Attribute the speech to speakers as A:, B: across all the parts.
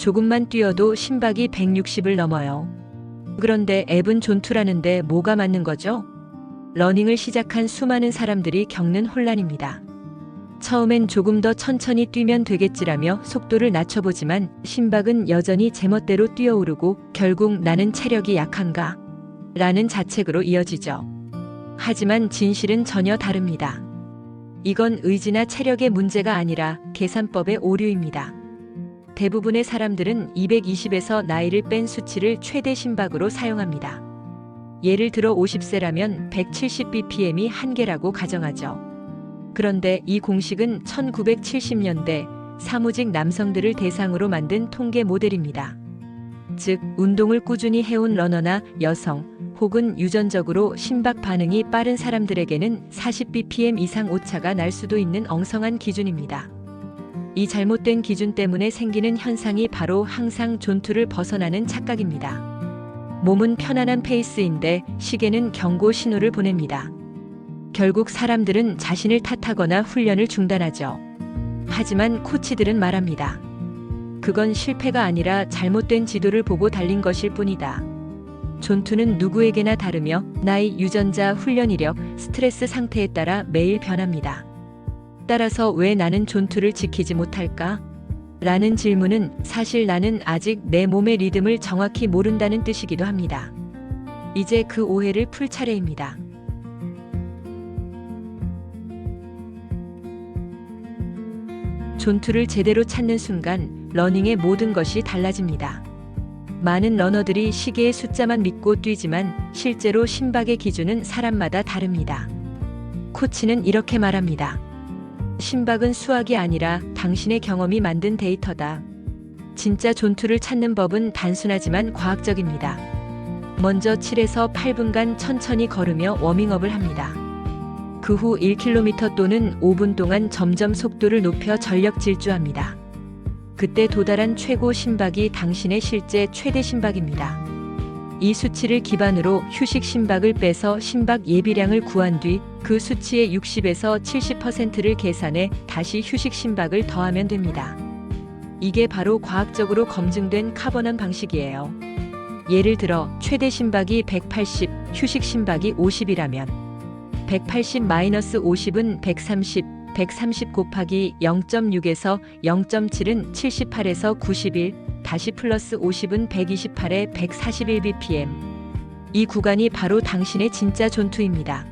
A: 조금만 뛰어도 심박이 160을 넘어요. 그런데 앱은 존투라는데 뭐가 맞는 거죠? 러닝을 시작한 수많은 사람들이 겪는 혼란입니다. 처음엔 조금 더 천천히 뛰면 되겠지라며 속도를 낮춰보지만 심박은 여전히 제멋대로 뛰어오르고 결국 나는 체력이 약한가? 라는 자책으로 이어지죠. 하지만 진실은 전혀 다릅니다. 이건 의지나 체력의 문제가 아니라 계산법의 오류입니다. 대부분의 사람들은 220에서 나이를 뺀 수치를 최대 심박으로 사용합니다. 예를 들어 50세라면 170bpm이 한계라고 가정하죠. 그런데 이 공식은 1970년대 사무직 남성들을 대상으로 만든 통계 모델입니다. 즉, 운동을 꾸준히 해온 러너나 여성, 혹은 유전적으로 심박 반응이 빠른 사람들에게는 40bpm 이상 오차가 날 수도 있는 엉성한 기준입니다. 이 잘못된 기준 때문에 생기는 현상이 바로 항상 존투를 벗어나는 착각입니다. 몸은 편안한 페이스인데 시계는 경고 신호를 보냅니다. 결국 사람들은 자신을 탓하거나 훈련을 중단하죠. 하지만 코치들은 말합니다. 그건 실패가 아니라 잘못된 지도를 보고 달린 것일 뿐이다. 존투는 누구에게나 다르며 나이, 유전자, 훈련 이력, 스트레스 상태에 따라 매일 변합니다. 따라서 왜 나는 존투를 지키지 못할까? 라는 질문은 사실 나는 아직 내 몸의 리듬을 정확히 모른다는 뜻이기도 합니다. 이제 그 오해를 풀 차례입니다. 존투를 제대로 찾는 순간 러닝의 모든 것이 달라집니다. 많은 러너들이 시계의 숫자만 믿고 뛰지만 실제로 심박의 기준은 사람마다 다릅니다. 코치는 이렇게 말합니다. 심박은 수학이 아니라 당신의 경험이 만든 데이터다. 진짜 존투를 찾는 법은 단순하지만 과학적입니다. 먼저 7에서 8분간 천천히 걸으며 워밍업을 합니다. 그 후 1km 또는 5분 동안 점점 속도를 높여 전력 질주합니다. 그때 도달한 최고 심박이 당신의 실제 최대 심박입니다. 이 수치를 기반으로 휴식 심박을 빼서 심박 예비량을 구한 뒤 그 수치의 60에서 70%를 계산해 다시 휴식 심박을 더하면 됩니다. 이게 바로 과학적으로 검증된 카버넌 방식이에요. 예를 들어 최대 심박이 180, 휴식 심박이 50이라면 180-50은 130, 130 곱하기 0.6에서 0.7은 78에서 91, 다시 플러스 50은 128에 141 bpm. 이 구간이 바로 당신의 진짜 존투입니다.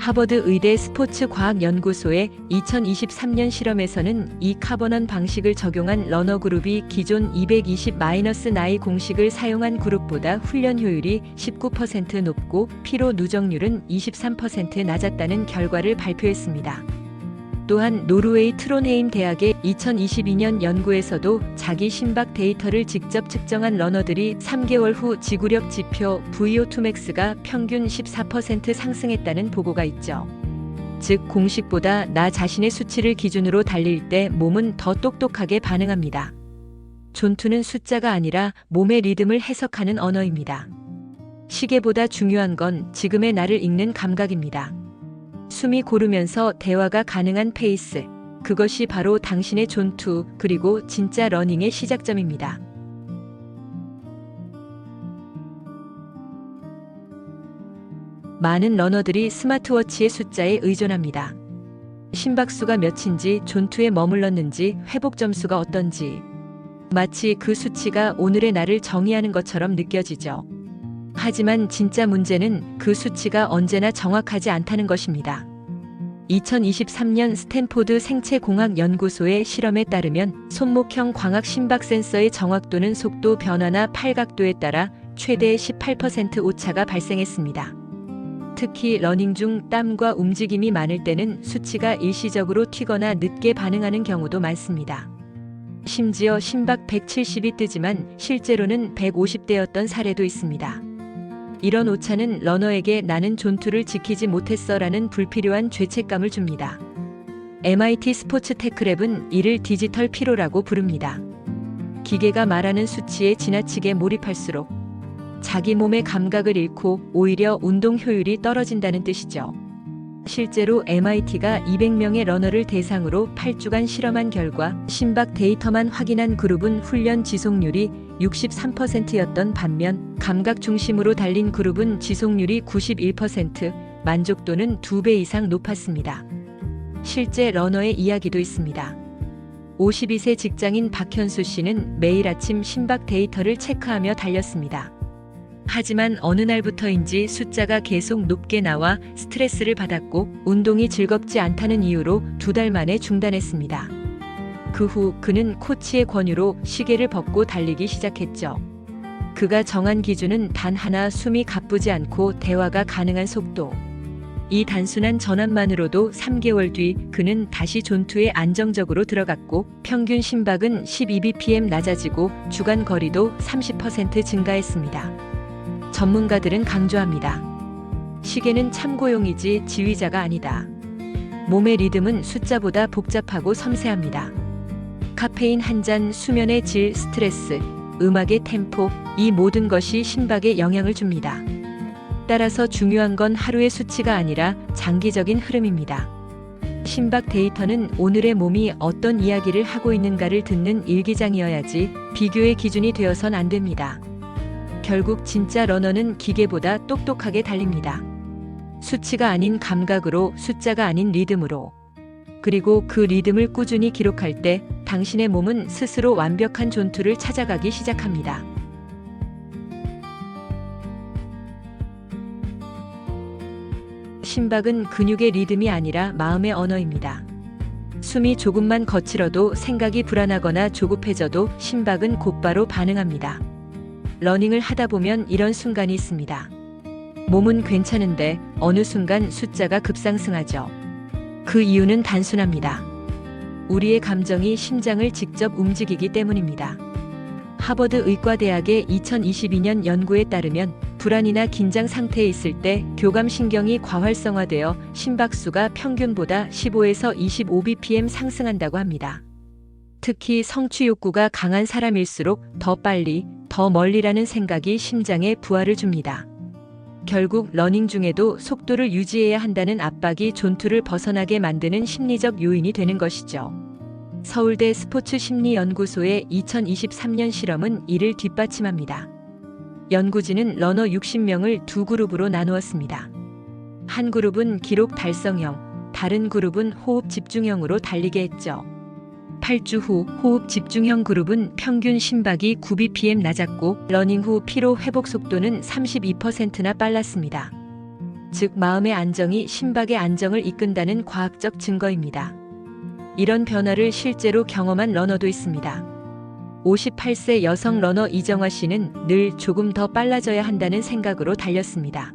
A: 하버드 의대 스포츠 과학 연구소의 2023년 실험에서는 이 카버넌 방식을 적용한 러너 그룹이 기존 220 나이 공식을 사용한 그룹보다 훈련 효율이 19% 높고 피로 누적률은 23% 낮았다는 결과를 발표했습니다. 또한 노르웨이 트론헤임 대학의 2022년 연구에서도 자기 심박 데이터를 직접 측정한 러너들이 3개월 후 지구력 지표 VO2max가 평균 14% 상승했다는 보고가 있죠. 즉 공식보다 나 자신의 수치를 기준으로 달릴 때 몸은 더 똑똑하게 반응합니다. 존투는 숫자가 아니라 몸의 리듬을 해석하는 언어입니다. 시계보다 중요한 건 지금의 나를 읽는 감각입니다. 숨이 고르면서 대화가 가능한 페이스. 그것이 바로 당신의 존투, 그리고 진짜 러닝의 시작점입니다. 많은 러너들이 스마트워치의 숫자에 의존합니다. 심박수가 몇인지, 존투에 머물렀는지, 회복 점수가 어떤지. 마치 그 수치가 오늘의 나를 정의하는 것처럼 느껴지죠. 하지만 진짜 문제는 그 수치가 언제나 정확하지 않다는 것입니다. 2023년 스탠포드 생체공학 연구소의 실험에 따르면 손목형 광학 심박 센서의 정확도는 속도 변화나 팔각도에 따라 최대 18% 오차가 발생했습니다. 특히 러닝 중 땀과 움직임이 많을 때는 수치가 일시적으로 튀거나 늦게 반응하는 경우도 많습니다. 심지어 심박 170이 뜨지만 실제로는 150대였던 사례도 있습니다. 이런 오차는 러너에게 나는 존투를 지키지 못했어라는 불필요한 죄책감을 줍니다. MIT 스포츠 테크랩은 이를 디지털 피로라고 부릅니다. 기계가 말하는 수치에 지나치게 몰입할수록 자기 몸의 감각을 잃고 오히려 운동 효율이 떨어진다는 뜻이죠. 실제로 MIT가 200명의 러너를 대상으로 8주간 실험한 결과 심박 데이터만 확인한 그룹은 훈련 지속률이 63%였던 반면 감각 중심으로 달린 그룹은 지속률이 91%, 만족도는 2배 이상 높았습니다. 실제 러너의 이야기도 있습니다. 52세 직장인 박현수 씨는 매일 아침 심박 데이터를 체크하며 달렸습니다. 하지만 어느 날부터인지 숫자가 계속 높게 나와 스트레스를 받았고 운동이 즐겁지 않다는 이유로 두 달 만에 중단했습니다. 그 후 그는 코치의 권유로 시계를 벗고 달리기 시작했죠. 그가 정한 기준은 단 하나 숨이 가쁘지 않고 대화가 가능한 속도. 이 단순한 전환만으로도 3개월 뒤 그는 다시 존투에 안정적으로 들어갔고 평균 심박은 12bpm 낮아지고 주간 거리도 30% 증가했습니다. 전문가들은 강조합니다. 시계는 참고용이지 지휘자가 아니다. 몸의 리듬은 숫자보다 복잡하고 섬세합니다. 카페인 한 잔, 수면의 질, 스트레스, 음악의 템포, 이 모든 것이 심박에 영향을 줍니다. 따라서 중요한 건 하루의 수치가 아니라 장기적인 흐름입니다. 심박 데이터는 오늘의 몸이 어떤 이야기를 하고 있는가를 듣는 일기장이어야지 비교의 기준이 되어선 안 됩니다. 결국 진짜 러너는 기계보다 똑똑하게 달립니다. 수치가 아닌 감각으로 숫자가 아닌 리듬으로. 그리고 그 리듬을 꾸준히 기록할 때 당신의 몸은 스스로 완벽한 존투를 찾아가기 시작합니다. 심박은 근육의 리듬이 아니라 마음의 언어입니다. 숨이 조금만 거칠어도 생각이 불안하거나 조급해져도 심박은 곧바로 반응합니다. 러닝을 하다 보면 이런 순간이 있습니다. 몸은 괜찮은데 어느 순간 숫자가 급상승하죠. 그 이유는 단순합니다. 우리의 감정이 심장을 직접 움직이기 때문입니다. 하버드 의과대학의 2022년 연구에 따르면 불안이나 긴장 상태에 있을 때 교감신경이 과활성화되어 심박수가 평균보다 15에서 25bpm 상승한다고 합니다. 특히 성취 욕구가 강한 사람일수록 더 빨리, 더 멀리라는 생각이 심장에 부하를 줍니다. 결국 러닝 중에도 속도를 유지해야 한다는 압박이 존투를 벗어나게 만드는 심리적 요인이 되는 것이죠. 서울대 스포츠 심리연구소의 2023년 실험은 이를 뒷받침합니다. 연구진은 러너 60명을 두 그룹으로 나누었습니다. 한 그룹은 기록 달성형, 다른 그룹은 호흡 집중형으로 달리게 했죠. 8주 후 호흡 집중형 그룹은 평균 심박이 9bpm 낮았고 러닝 후 피로 회복 속도는 32%나 빨랐습니다. 즉 마음의 안정이 심박의 안정을 이끈다는 과학적 증거입니다. 이런 변화를 실제로 경험한 러너도 있습니다. 58세 여성 러너 이정화 씨는 늘 조금 더 빨라져야 한다는 생각으로 달렸습니다.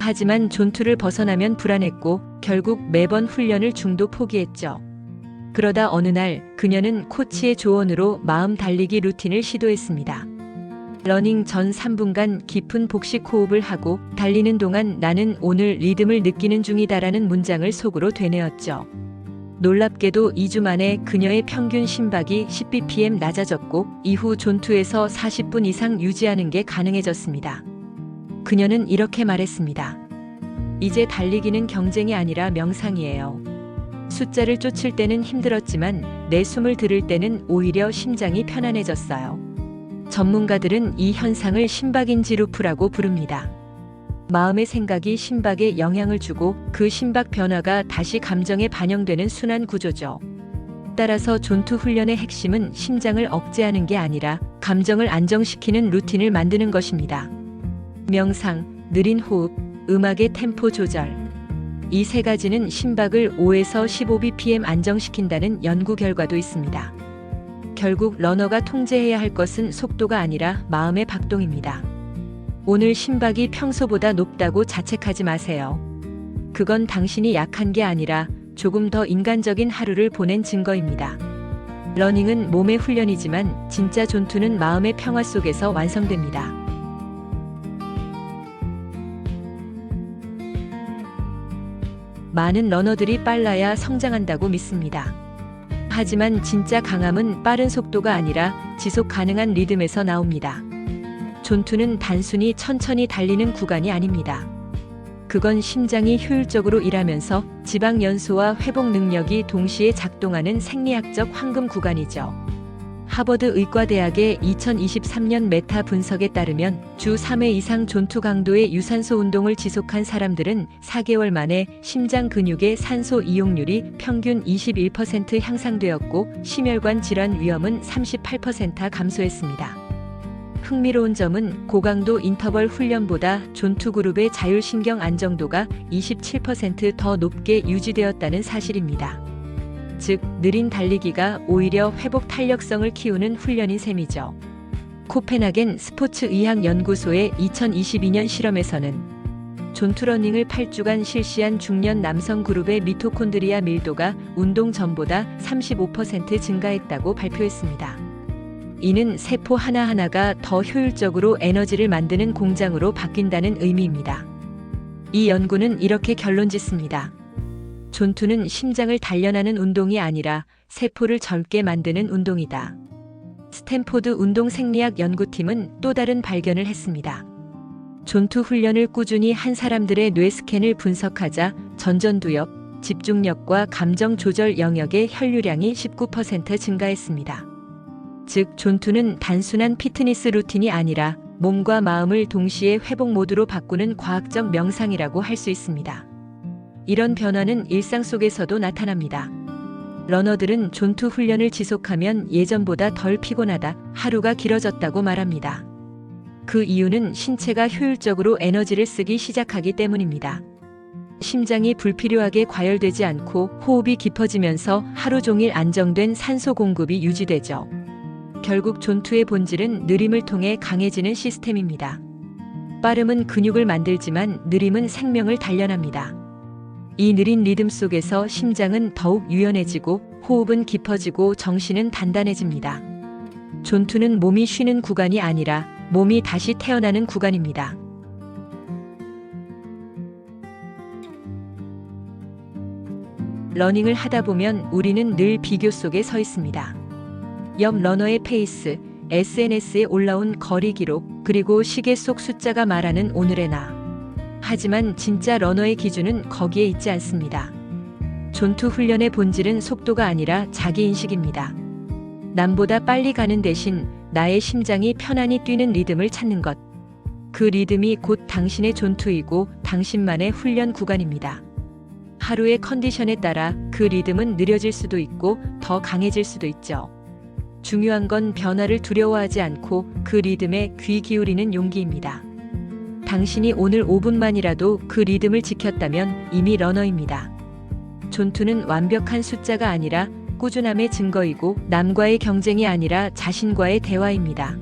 A: 하지만 존투를 벗어나면 불안했고 결국 매번 훈련을 중도 포기했죠. 그러다 어느 날 그녀는 코치의 조언으로 마음 달리기 루틴을 시도했습니다. 러닝 전 3분간 깊은 복식 호흡을 하고 달리는 동안 나는 오늘 리듬을 느끼는 중이다라는 문장을 속으로 되뇌었죠. 놀랍게도 2주 만에 그녀의 평균 심박이 10bpm 낮아졌고 이후 존투에서 40분 이상 유지하는 게 가능해졌습니다. 그녀는 이렇게 말했습니다. 이제 달리기는 경쟁이 아니라 명상이에요. 숫자를 쫓을 때는 힘들었지만 내 숨을 들을 때는 오히려 심장이 편안해졌어요. 전문가들은 이 현상을 심박인지 루프라고 부릅니다. 마음의 생각이 심박에 영향을 주고 그 심박 변화가 다시 감정에 반영되는 순환 구조죠. 따라서 존투 훈련의 핵심은 심장을 억제하는 게 아니라 감정을 안정시키는 루틴을 만드는 것입니다. 명상, 느린 호흡, 음악의 템포 조절. 이 세 가지는 심박을 5에서 15bpm 안정시킨다는 연구 결과도 있습니다. 결국 러너가 통제해야 할 것은 속도가 아니라 마음의 박동입니다. 오늘 심박이 평소보다 높다고 자책하지 마세요. 그건 당신이 약한 게 아니라 조금 더 인간적인 하루를 보낸 증거입니다. 러닝은 몸의 훈련이지만 진짜 존투는 마음의 평화 속에서 완성됩니다. 많은 러너들이 빨라야 성장한다고 믿습니다. 하지만 진짜 강함은 빠른 속도가 아니라 지속 가능한 리듬에서 나옵니다. 존투는 단순히 천천히 달리는 구간이 아닙니다. 그건 심장이 효율적으로 일하면서 지방 연소와 회복 능력이 동시에 작동하는 생리학적 황금 구간이죠. 하버드 의과대학의 2023년 메타 분석에 따르면 주 3회 이상 존투 강도의 유산소 운동을 지속한 사람들은 4개월 만에 심장 근육의 산소 이용률이 평균 21% 향상되었고 심혈관 질환 위험은 38% 감소했습니다. 흥미로운 점은 고강도 인터벌 훈련보다 존투 그룹의 자율신경 안정도가 27%더 높게 유지되었다는 사실입니다. 즉, 느린 달리기가 오히려 회복 탄력성을 키우는 훈련인 셈이죠. 코펜하겐 스포츠 의학 연구소의 2022년 실험에서는 존투러닝을 8주간 실시한 중년 남성 그룹의 미토콘드리아 밀도가 운동 전보다 35% 증가했다고 발표했습니다. 이는 세포 하나하나가 더 효율적으로 에너지를 만드는 공장으로 바뀐다는 의미입니다. 이 연구는 이렇게 결론 짓습니다. 존투는 심장을 단련하는 운동이 아니라 세포를 젊게 만드는 운동이다. 스탠포드 운동 생리학 연구팀은 또 다른 발견을 했습니다. 존투 훈련을 꾸준히 한 사람들의 뇌 스캔을 분석하자 전전두엽, 집중력과 감정 조절 영역의 혈류량이 19% 증가했습니다. 즉, 존투는 단순한 피트니스 루틴이 아니라 몸과 마음을 동시에 회복 모드로 바꾸는 과학적 명상이라고 할 수 있습니다. 이런 변화는 일상 속에서도 나타납니다. 러너들은 존투 훈련을 지속하면 예전보다 덜 피곤하다, 하루가 길어졌다고 말합니다. 그 이유는 신체가 효율적으로 에너지를 쓰기 시작하기 때문입니다. 심장이 불필요하게 과열되지 않고 호흡이 깊어지면서 하루 종일 안정된 산소 공급이 유지되죠. 결국 존투의 본질은 느림을 통해 강해지는 시스템입니다. 빠름은 근육을 만들지만 느림은 생명을 단련합니다. 이 느린 리듬 속에서 심장은 더욱 유연해지고 호흡은 깊어지고 정신은 단단해집니다. 존투는 몸이 쉬는 구간이 아니라 몸이 다시 태어나는 구간입니다. 러닝을 하다 보면 우리는 늘 비교 속에 서 있습니다. 옆 러너의 페이스, SNS에 올라온 거리 기록, 그리고 시계 속 숫자가 말하는 오늘의 나. 하지만 진짜 러너의 기준은 거기에 있지 않습니다. 존투 훈련의 본질은 속도가 아니라 자기인식입니다. 남보다 빨리 가는 대신 나의 심장이 편안히 뛰는 리듬을 찾는 것. 그 리듬이 곧 당신의 존투이고 당신만의 훈련 구간입니다. 하루의 컨디션에 따라 그 리듬은 느려질 수도 있고 더 강해질 수도 있죠. 중요한 건 변화를 두려워하지 않고 그 리듬에 귀 기울이는 용기입니다. 당신이 오늘 5분만이라도 그 리듬을 지켰다면 이미 러너입니다. 존투는 완벽한 숫자가 아니라 꾸준함의 증거이고 남과의 경쟁이 아니라 자신과의 대화입니다.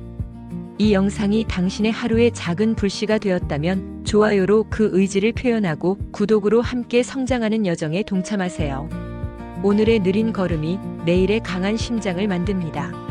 A: 이 영상이 당신의 하루의 작은 불씨가 되었다면 좋아요로 그 의지를 표현하고 구독으로 함께 성장하는 여정에 동참하세요. 오늘의 느린 걸음이 내일의 강한 심장을 만듭니다.